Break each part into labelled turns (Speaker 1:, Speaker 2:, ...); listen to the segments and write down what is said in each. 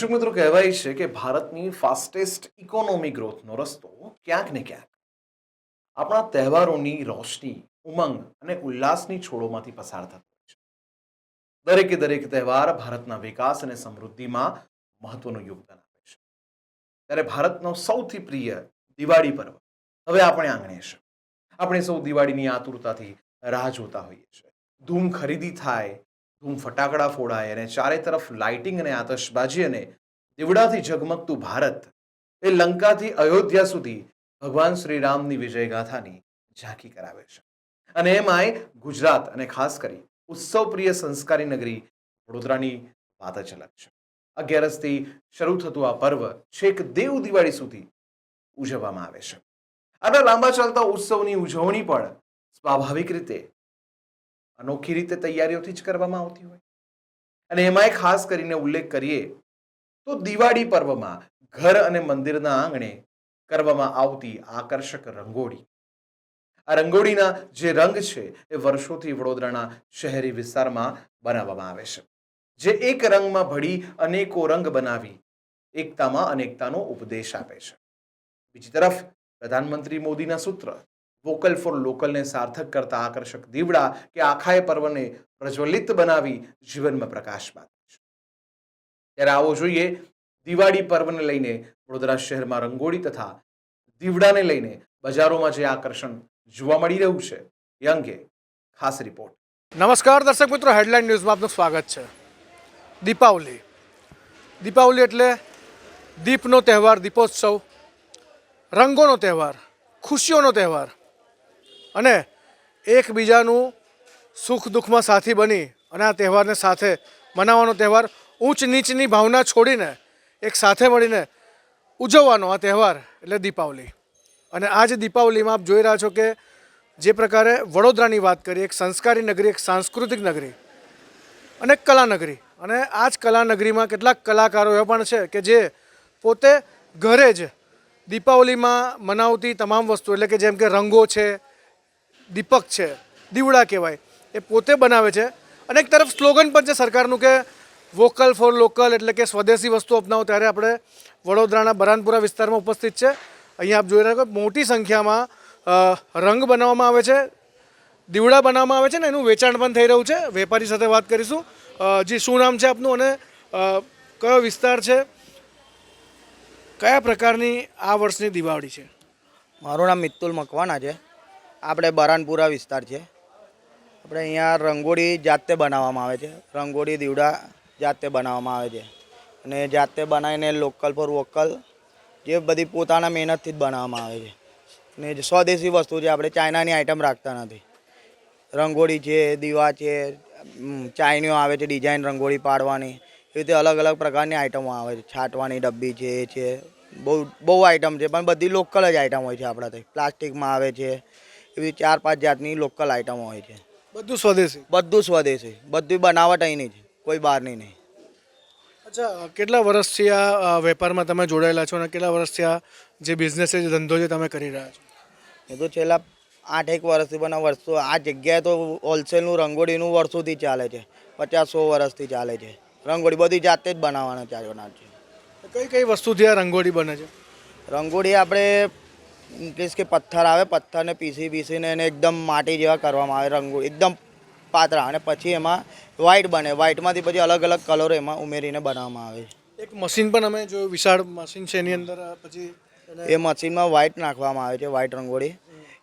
Speaker 1: દર્શક મિત્રો કહેવાય છે કે ભારતની ફાસ્ટેસ્ટ ઇકોનોમી ગ્રોથનો રસ્તો ક્યાંક ને ક્યાંક આપણા તહેવારોની રોશની, ઉમંગ અને ઉલ્લાસની છોડોમાંથી પસાર થતો છે. દરેકે દરેક તહેવાર ભારતના વિકાસ અને સમૃદ્ધિમાં મહત્વનું યોગદાન આપે છે. ત્યારે ભારતનો સૌથી પ્રિય દિવાળી પર્વ હવે આપણે આંગણે છે. આપણે સૌ દિવાળીની આતુરતાથી રાહ જોતા હોઈએ છીએ. ધૂમ ખરીદી થાય ધૂમ ફટાકડા ફોડાય અને ચારે તરફ લાઇટિંગ અને આતશબાજી અને દીવડાથી ઝગમગતું ભારત એ લંકાથી અયોધ્યા સુધી ભગવાન શ્રીરામની વિજય ગાથાની ઝાંખી કરાવે છે. અને એમાંય ગુજરાત અને ખાસ કરી ઉત્સવ પ્રિય સંસ્કારી નગરી વડોદરાની વાત જ અલગ છે. અગિયારસથી શરૂ થતું આ પર્વ છેક દેવ દિવાળી સુધી ઉજવવામાં આવે છે. આટલા લાંબા ચાલતા ઉત્સવની ઉજવણી પણ સ્વાભાવિક રીતે અનોખી રીતે તૈયારીઓથી જ કરવામાં આવતી હોય. અને એમાંય ખાસ કરીને ઉલ્લેખ કરીએ તો દિવાળી પર્વમાં ઘર અને મંદિરના આંગણે કરવામાં આવતી આકર્ષક રંગોળી. આ રંગોળીના જે રંગ છે એ વર્ષોથી વડોદરાના શહેરી વિસ્તારમાં બનાવવામાં આવે છે. જે એક રંગમાં ભળી અનેકો રંગ બનાવી એકતામાં અનેકતાનો ઉપદેશ આપે છે. બીજી તરફ પ્રધાનમંત્રી મોદીના સૂત્ર વોકલ ફોર લોકલને સાર્થક કરતા આકર્ષક દીવડા કે આખાએ પર્વને પ્રજ્વલિત બનાવી જીવનમાં પ્રકાશ પામે ત્યારે આવો જોઈએ, દિવાળી પર્વને લઈને વડોદરા શહેરમાં રંગોળી તથા દીવડાને લઈને બજારોમાં જે આકર્ષણ જોવા મળી રહ્યું છે, એ અંગે ખાસ રિપોર્ટ
Speaker 2: નમસ્કાર દર્શક મિત્રો હેડલાઇન ન્યૂઝમાં આપનું સ્વાગત છે. દીપાવલી. દીપાવલી એટલે દીપનો તહેવાર, દીપોત્સવ. રંગોનો તહેવાર, ખુશીઓનો તહેવાર. અને એકબીજાનું સુખ દુઃખમાં સાથી બની અને આ તહેવારને સાથે મનાવવાનો તહેવાર ઊંચ નીચની ભાવના છોડીને એક સાથે મળીને ઉજવવાનો આ તહેવાર એટલે દીપાવલી. અને આ જ દીપાવલીમાં આપ જોઈ રહ્યા છો કે જે પ્રકારે વડોદરાની વાત કરીએ, એક સંસ્કારી નગરી, એક સાંસ્કૃતિક નગરી અને કલાનગરી. અને આ જ કલાનગરીમાં કેટલાક કલાકારો એવા પણ છે કે જે પોતે ઘરે જ દીપાવલીમાં મનાવતી તમામ વસ્તુ, એટલે કે જેમ કે રંગો છે દીપક છે, દીવડા કહેવાય, એ પોતે બનાવે છે. અને એક તરફ સ્લોગન પણ છે સરકારનું કે વોકલ ફોર લોકલ એટલે કે સ્વદેશી વસ્તુ અપનાવો, ત્યારે આપણે વડોદરાના બરાનપુરા વિસ્તારમાં ઉપસ્થિત છે. અહીંયા આપ જોઈ રહ્યા મોટી સંખ્યામાં રંગ બનાવવામાં આવે છે, દીવડા બનાવવામાં આવે છે ને એનું વેચાણ પણ થઈ રહ્યું છે. વેપારી સાથે વાત કરીશું. જી, શું નામ છે આપનું અને કયો વિસ્તાર છે? કયા પ્રકારની આ વર્ષની દિવાળી છે?
Speaker 3: મારું નામ મિત્તુલ મકવાના છે. આપણે બરાનપુરા વિસ્તાર છે. આપણે અહીંયા રંગોળી જાતે બનાવવામાં આવે છે. રંગોળી દીવડા જાતે બનાવવામાં આવે છે. અને જાતે બનાવીને લોકલ ફોર વોકલ જે બધી પોતાના મહેનતથી જ બનાવવામાં આવે છે. અને સ્વદેશી વસ્તુ છે, આપણે ચાઇનાની આઈટમ રાખતા નથી. રંગોળી છે, દીવા છે ચાઇનીઓ આવે છે ડિઝાઇન રંગોળી પાડવાની. એ રીતે અલગ અલગ પ્રકારની આઈટમો આવે છે. છાંટવાની ડબ્બી છે, એ છે. બહુ બહુ આઈટમ છે, પણ બધી લોકલ જ આઈટમ હોય છે આપણાથી. પ્લાસ્ટિકમાં આવે છે. એવી ચાર પાંચ જાતની લોકલ આઈટમો હોય છે.
Speaker 2: બધું સ્વદેશી?
Speaker 3: બધું સ્વદેશી. બધી બનાવટ અહીંની છે કોઈ બહારની નહીં.
Speaker 2: અચ્છા કેટલા વર્ષથી આ વેપારમાં તમે જોડાયેલા છો અને કેટલા વર્ષથી આ જે બિઝનેસ છે જે ધંધો છે તમે કરી રહ્યા છો?
Speaker 3: એ તો છેલ્લા આઠ એક વર્ષથી પણ વર્ષો આ જગ્યાએ તો હોલસેલનું રંગોળીનું વર્ષોથી ચાલે છે. પચાસ સો વર્ષથી ચાલે છે. રંગોળી બધી જાતે જ બનાવવાના ચાલવાના છે.
Speaker 2: કઈ કઈ વસ્તુથી આ રંગોળી બને છે?
Speaker 3: રંગોળી આપણે મીન્સ કે પથ્થર આવે પથ્થરને પીસી પીસીને એને એકદમ માટી જેવા કરવામાં આવે રંગોળી એકદમ પાતળા અને પછી એમાં વ્હાઇટ બને. વ્હાઇટમાંથી પછી અલગ અલગ કલરો એમાં ઉમેરીને બનાવવામાં આવે છે.
Speaker 2: એક મશીન પણ અમે જો વિશાળ મશીન છે એની અંદર પછી
Speaker 3: એ મશીનમાં વ્હાઇટ નાખવામાં આવે છે વ્હાઇટ રંગોળી.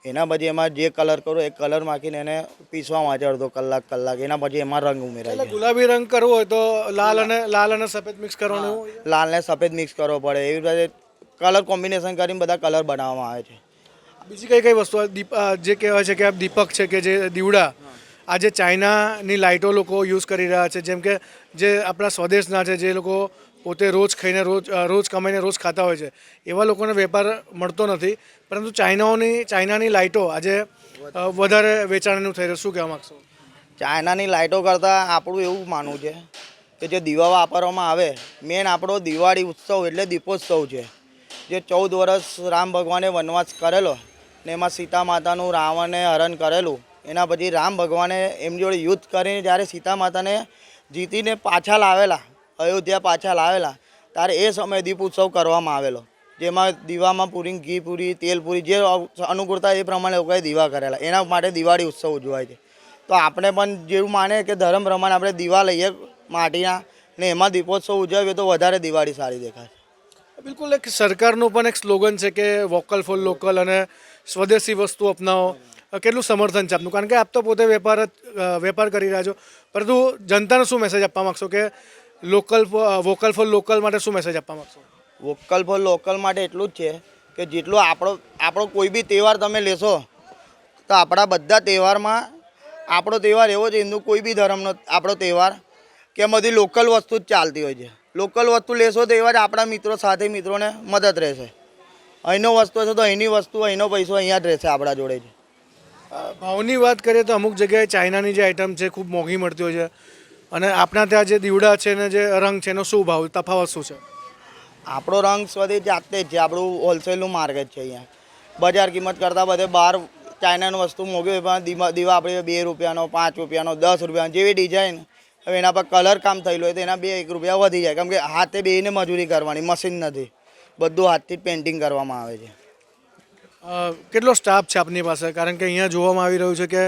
Speaker 3: એના પછી એમાં જે કલર કરો એ કલર માખીને એને પીસવામાં આવે છે અડધો કલાક કલાક. એના પછી એમાં રંગ ઉમેરાય છે.
Speaker 2: ગુલાબી રંગ કરવો હોય તો લાલ અને લાલ અને સફેદ મિક્સ કરવાનું
Speaker 3: લાલ ને સફેદ મિક્સ કરવો પડે. એવી રીતે કલર કોમ્બિનેશન કરીને બધા કલર બનાવવામાં આવે છે.
Speaker 2: બીજી કઈ કઈ વસ્તુ જે કહેવાય છે કે દીપક છે કે જે દીવડા આજે ચાઇનાની લાઇટો લોકો યુઝ કરી રહ્યા છે જેમ કે જે આપણા સ્વદેશના છે જે લોકો પોતે રોજ ખાઈને રોજ રોજ કમાઈને રોજ ખાતા હોય છે એવા લોકોને વેપાર મળતો નથી. પરંતુ ચાઇનાઓની ચાઇનાની લાઇટો આજે વધારે વેચાણનું થઈ રહ્યું. શું કહેવા માગશો?
Speaker 3: ચાઇનાની લાઇટો કરતાં આપણું એવું માનવું છે કે જે દીવા વાપરવામાં આવે મેન આપણો દિવાળી ઉત્સવ એટલે દીપોત્સવ છે. જે ચૌદ વર્ષ રામ ભગવાને વનવાસ કરેલો ને એમાં સીતા માતાનું રાવણે હરણ કરેલું, એના પછી રામ ભગવાને એમની જોડે યુદ્ધ કરીને જ્યારે સીતા માતાને જીતીને પાછા લાવેલા, અયોધ્યા પાછા લાવેલા, ત્યારે એ સમયે દીપ ઉત્સવ કરવામાં આવેલો, જેમાં દીવામાં પૂરી ઘી પૂરી, તેલ પૂરી, જે અનુકૂળતા એ પ્રમાણે લોકોએ દીવા કરેલા, એના માટે દિવાળી ઉત્સવ ઉજવાય છે. તો આપણે પણ જેવું માને કે ધર્મ પ્રમાણે આપણે દીવા લઈએ માટીના, ને એમાં દીપોત્સવ ઉજવીએ તો વધારે દિવાળી સારી દેખાય
Speaker 2: બિલકુલ એક સરકારનું પણ એક સ્લોગન છે કે વોકલ ફોર લોકલ અને સ્વદેશી વસ્તુ અપનાવો. કેટલું સમર્થન છે આપનું? કારણ કે આપ તો પોતે વેપાર વેપાર કરી રહ્યા છો. પરંતુ જનતાને શું મેસેજ આપવા માગશો કે લોકલ વોકલ ફોર લોકલ માટે શું મેસેજ આપવા માગશો?
Speaker 3: વોકલ ફોર લોકલ માટે એટલું જ છે કે જેટલું આપણો આપણો કોઈ બી તહેવાર તમે લેશો, તો આપણા બધા તહેવારમાં આપણો તહેવાર એવો છે, હિન્દુ કોઈ બી ધર્મનો આપણો તહેવાર, કે એમાંથી લોકલ વસ્તુ જ ચાલતી હોય છે. લોકલ વસ્તુ લેશો તો એવા જ આપણા મિત્રો સાથે મિત્રોને મદદ રહેશે. અહીંનો વસ્તુ હશે તો અહીંની વસ્તુ અહીંનો પૈસો અહીંયા જ રહેશે આપણા જોડે જ
Speaker 2: ભાવની વાત કરીએ તો અમુક જગ્યાએ ચાઇનાની જે આઇટમ છે ખૂબ મોંઘી મળતી હોય છે. અને આપણા ત્યાં જે દીવડા છે ને જે રંગ છે એનો શું ભાવ તફાવત શું છે?
Speaker 3: આપણો રંગ સ્વદેશ જાતે જ છે આપણું હોલસેલનું માર્કેટ છે અહીંયા. બજાર કિંમત કરતાં બધે બહાર ચાઇનાનું વસ્તુ મોંઘી હોય પણ દીવા દીવા આપણે બે રૂપિયાનો પાંચ રૂપિયાનો દસ રૂપિયાનો જેવી ડિઝાઇન હવે એના પર કલર કામ થયેલું હોય તો એના બે એક રૂપિયા વધી જાય. કેમ કે હાથે બેને મજૂરી કરવાની મશીન નથી. બધું હાથથી જ પેઇન્ટિંગ કરવામાં આવે છે.
Speaker 2: કેટલો સ્ટાફ છે આપની પાસે? કારણ કે અહીંયા જોવામાં આવી રહ્યું છે કે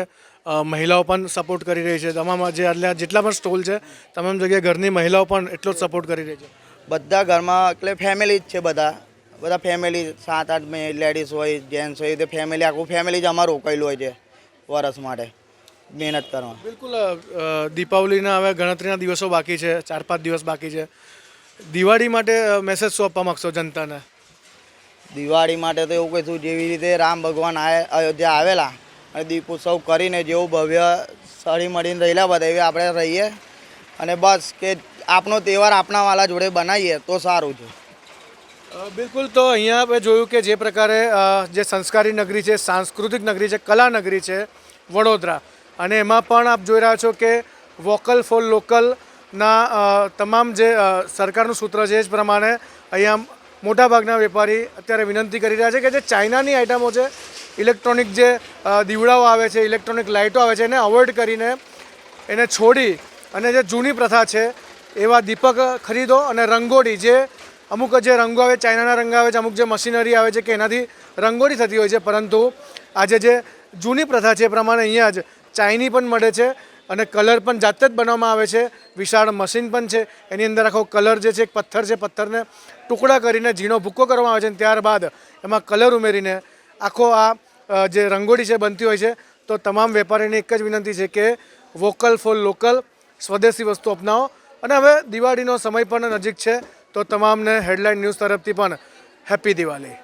Speaker 2: મહિલાઓ પણ સપોર્ટ કરી રહી છે. તમામ જે એટલે જેટલા પણ સ્ટોલ છે તમામ જગ્યાએ ઘરની મહિલાઓ પણ એટલો જ સપોર્ટ કરી રહી છે.
Speaker 3: બધા ઘરમાં એટલે ફેમિલી જ છે બધા. બધા ફેમિલી સાત આઠ લેડીઝ હોય જેન્ટ્સ હોય તે ફેમિલી આખું ફેમિલી જ અમારું રોકાયેલું હોય છે વરસ માટે. મહેનત કરવા
Speaker 2: બિલકુલ દીપાવલીના હવે ગણતરીના દિવસો બાકી છે ચાર પાંચ દિવસ બાકી છે. દિવાળી માટે મેસેજ શું આપવા માગશો જનતાને?
Speaker 3: દિવાળી માટે તો એવું કહીશું જેવી રીતે રામ ભગવાન અયોધ્યા આવેલા અને દીપ ઉત્સવ કરીને જેવું ભવ્ય સળી મળીને રહેલા બધા એવી આપણે રહીએ. અને બસ કે આપણો તહેવાર આપણા વાલા જોડે બનાવીએ તો સારું છે.
Speaker 2: બિલકુલ તો અહીંયા આપણે જોયું કે જે પ્રકારે જે સંસ્કારી નગરી છે સાંસ્કૃતિક નગરી છે કલા નગરી છે વડોદરા. અને એમાં પણ આપ જોઈ રહ્યા છો કે વોકલ ફોર લોકલના તમામ જે સરકારનું સૂત્ર છે એ જ પ્રમાણે અહીંયા મોટાભાગના વેપારી અત્યારે વિનંતી કરી રહ્યા છે કે જે ચાઇનાની આઇટમો છે, ઇલેક્ટ્રોનિક જે દીવડાઓ આવે છે, ઇલેક્ટ્રોનિક લાઇટો આવે છે, એને અવોઇડ કરીને એને છોડી અને જે જૂની પ્રથા છે એવા દીપક ખરીદો અને રંગોળી જે અમુક જે રંગો આવે, ચાઇનાના રંગ આવે છે, અમુક જે મશીનરી આવે છે કે એનાથી રંગોળી થતી હોય છે, પરંતુ આજે જે જૂની પ્રથા છે એ પ્રમાણે અહીંયા જ ચાઇની પણ મળે છે અને કલર પણ જાતે જ બનાવવામાં આવે છે. વિશાળ મશીન પણ છે. એની અંદર આખો કલર જે છે, એક પથ્થર છે, પથ્થરને ટુકડા કરીને ઝીણો ભૂક્કો કરવામાં આવે છે અને ત્યારબાદ એમાં કલર ઉમેરીને આખો આ જે રંગોળી છે બનતી હોય છે, તો તમામ વેપારીને એક જ વિનંતી છે કે વોકલ ફોર લોકલ, સ્વદેશી વસ્તુ અપનાવો. અને હવે દિવાળીનો સમય પણ નજીક છે, તો તમામને હેડલાઇન ન્યૂઝ તરફથી પણ હેપી દિવાળી.